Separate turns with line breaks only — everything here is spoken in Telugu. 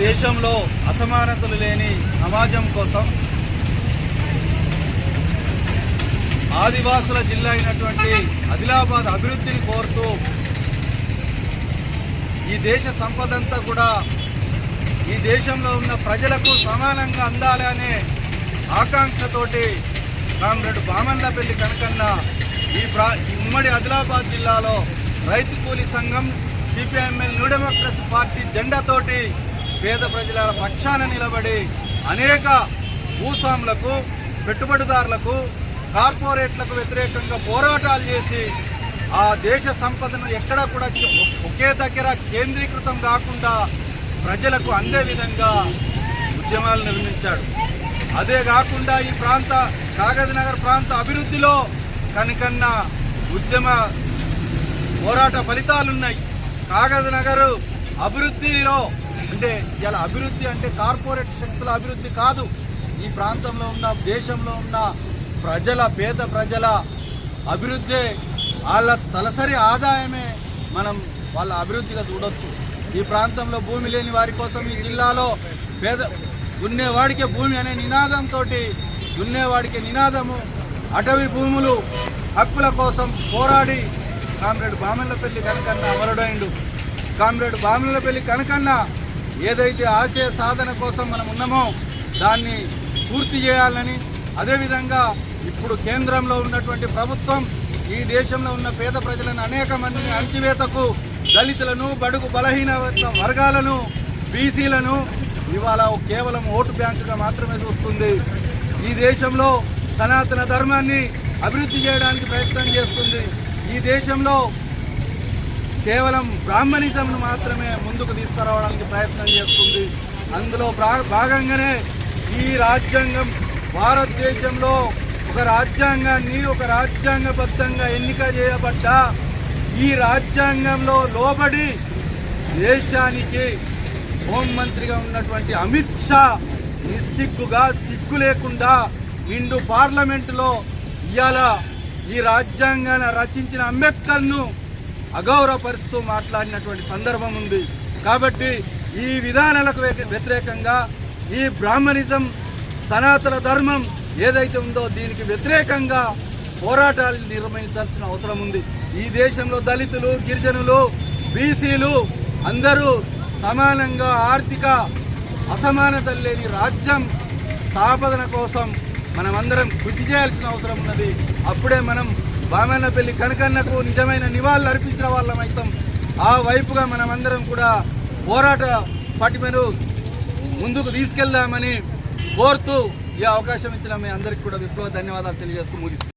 దేశంలో అసమానతలు లేని సమాజం కోసం ఆదివాసుల జిల్లా అయినటువంటి ఆదిలాబాద్ అభివృద్ధిని కోరుతూ ఈ దేశ సంపదంతా కూడా ఈ దేశంలో ఉన్న ప్రజలకు సమానంగా అందాలి అనే ఆకాంక్షతోటి కామ్రేడ్ బామన్లపల్లి కనకన్న ఈ ప్రా ఈ ఉమ్మడి ఆదిలాబాద్ జిల్లాలో రైతు కూలీ సంఘం సిపిఐఎంఎల్ న్యూ డెమోక్రసీ పార్టీ జెండాతోటి పేద ప్రజల పక్షాన నిలబడి అనేక భూస్వాములకు పెట్టుబడిదారులకు కార్పొరేట్లకు వ్యతిరేకంగా పోరాటాలు చేసి ఆ దేశ సంపదను ఎక్కడా కూడా ఒకే దగ్గర కేంద్రీకృతం కాకుండా ప్రజలకు అందే విధంగా ఉద్యమాలు నిర్మించాడు. అదే కాకుండా ఈ ప్రాంత కాగజనగర్ ప్రాంత అభివృద్ధిలో కనుకన్న ఉద్యమ పోరాట ఫలితాలున్నాయి. కాగజనగరు అభివృద్ధిలో అంటే ఇలా అభివృద్ధి అంటే కార్పొరేట్ శక్తుల అభివృద్ధి కాదు. ఈ ప్రాంతంలో ఉన్న దేశంలో ఉన్న ప్రజల పేద ప్రజల అభివృద్ధి వాళ్ళ తలసరి ఆదాయమే మనం వాళ్ళ అభివృద్ధిగా చూడొచ్చు. ఈ ప్రాంతంలో భూమి లేని వారి కోసం ఈ జిల్లాలో పేద దున్నేవాడికే భూమి అనే నినాదంతో దున్నేవాడికి నినాదము అటవీ భూములు హక్కుల కోసం పోరాడి కామ్రేడ్ బామల్లపల్లి కనకన్న అమరుడైండు. కామ్రేడ్ బామల్లపల్లి కనకన్న ఏదైతే ఆశయ సాధన కోసం మనం ఉన్నామో దాన్ని పూర్తి చేయాలని అదేవిధంగా ఇప్పుడు కేంద్రంలో ఉన్నటువంటి ప్రభుత్వం ఈ దేశంలో ఉన్న పేద ప్రజలను అనేక మందిని అణచివేతకు దళితులను బడుగు బలహీన వర్గాలను బీసీలను ఇవాళ కేవలం ఓటు బ్యాంకుగా మాత్రమే చూస్తుంది. ఈ దేశంలో సనాతన ధర్మాన్ని అభివృద్ధి చేయడానికి ప్రయత్నం చేస్తుంది. ఈ దేశంలో కేవలం బ్రాహ్మణిజంను మాత్రమే ముందుకు తీసుకురావడానికి ప్రయత్నం చేస్తుంది. అందులో భాగంగానే ఈ రాజ్యాంగం భారతదేశంలో ఒక రాజ్యాంగాన్ని ఒక రాజ్యాంగబద్ధంగా ఎన్నిక చేయబడ్డ ఈ రాజ్యాంగంలో లోబడి దేశానికి హోంమంత్రిగా ఉన్నటువంటి అమిత్ షా నిస్సిగ్గుగా సిగ్గు లేకుండా నిండు పార్లమెంటులో ఇవాళ ఈ రాజ్యాంగాన్ని రచించిన అంబేద్కర్ను అగౌరవపరుస్తూ మాట్లాడినటువంటి సందర్భం ఉంది. కాబట్టి ఈ విధానాలకు వ్యతిరేకంగా ఈ బ్రాహ్మణిజం సనాతన ధర్మం ఏదైతే ఉందో దీనికి వ్యతిరేకంగా పోరాటాలు నిర్వహించాల్సిన అవసరం ఉంది. ఈ దేశంలో దళితులు గిరిజనులు బీసీలు అందరూ సమానంగా ఆర్థిక అసమానత లేని రాజ్యం స్థాపన కోసం మనమందరం కృషి చేయాల్సిన అవసరం ఉన్నది. అప్పుడే మనం బామన్నపల్లి కనకన్నకు నిజమైన నివాళులు అర్పించిన వాళ్ళం అయితే ఆ వైపుగా మనమందరం కూడా పోరాట పటిమను ముందుకు తీసుకెళ్దామని కోరుతూ ఈ అవకాశం ఇచ్చిన మీ అందరికీ కూడా విప్లవ ధన్యవాదాలు తెలియజేస్తూ ముగిస్తాను